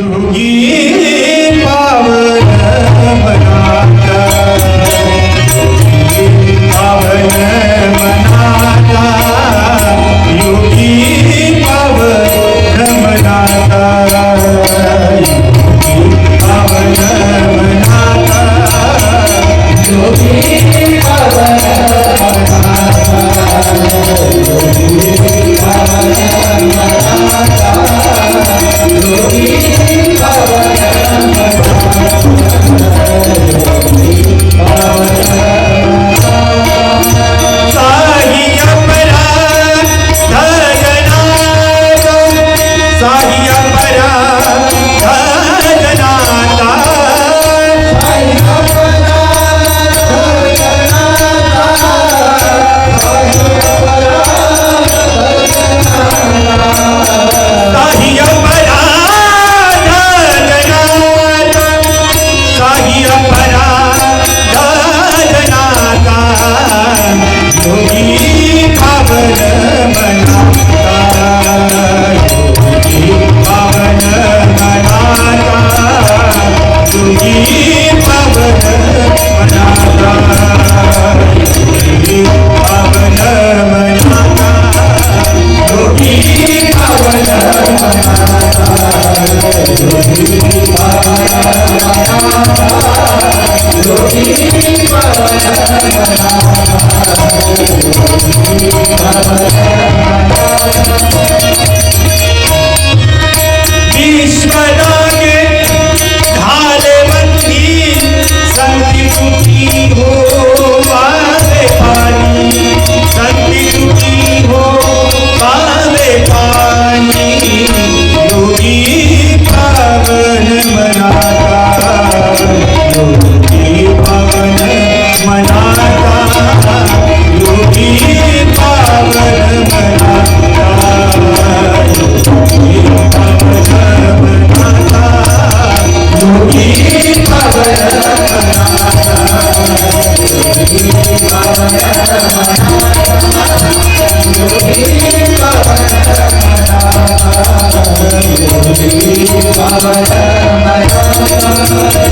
Rio Hare Hare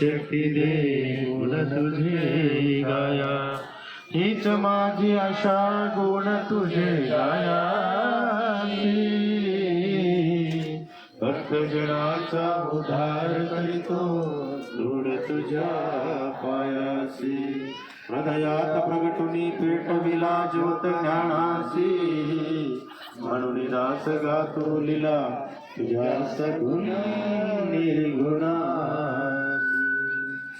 शक्ती दे गुण तुझे गाया. हीच माझी आशा गुण तुझे गाया. भक्तजनाचा उधार उद्धार करीतो दृढ तुझ्या पायासी हृदयात प्रगटुनी पेटविला ज्योत ज्ञानासी म्हणून दास गातो लिला तुझ्या सगुण निर्गुणा.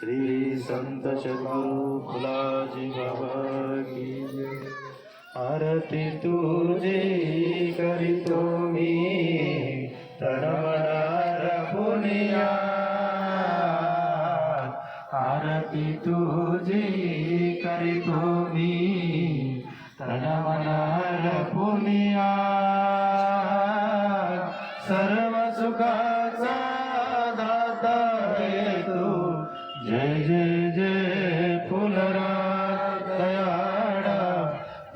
श्री संत सद्गुरु फुलाजी बाबा की आरती तुझी करीतो मी तन मनार पुनिया आरती तुझी करीतो मी तन मनार पुनिया जय जय जय फुलरा दयाळा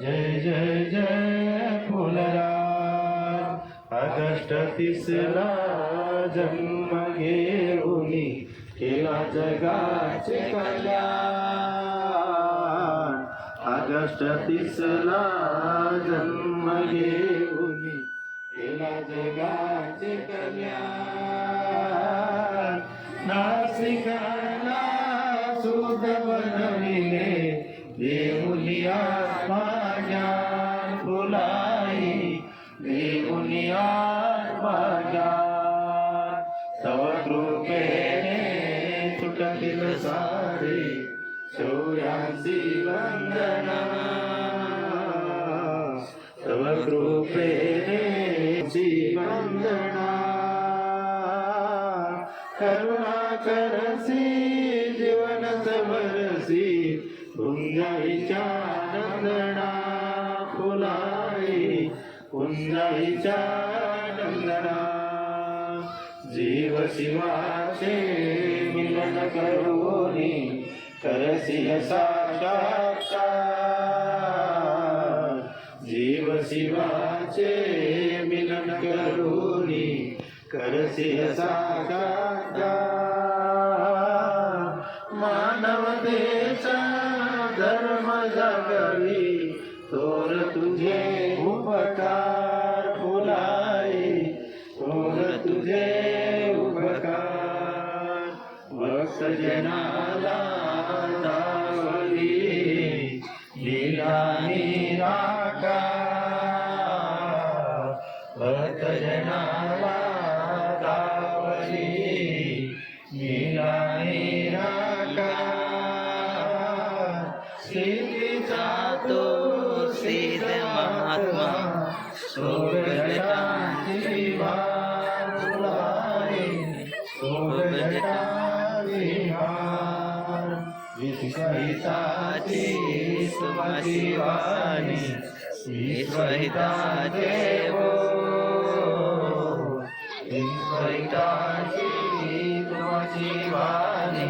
जय जय जय फुलरा ऑगस्ट तिसरा जन्म घेऊनी केला जगाचे कल्याण। ऑगस्ट तिसरा जन्म घेऊनी केला जगाचे कल्याण। नासिकाला बनविले देऊनिया माझ्या फुलाई देऊनिया माझ्या तव कृपेने सुटतील सारे शौर्यांची वंदना. कुंजाईच्या नंदना. जीव शिवाचे मिलन करोनी करसी साक्षात्कार. जीव शिवाचे मिलन करोनी करसी साक्षात्कार. विश्वहिताची सुमती वाणी विश्वहिताचे वो विश्वहिताची तुमची वाणी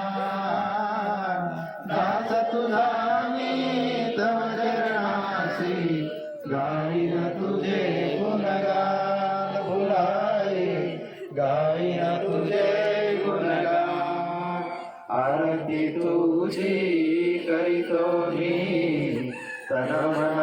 तुझी करीतो मी. तन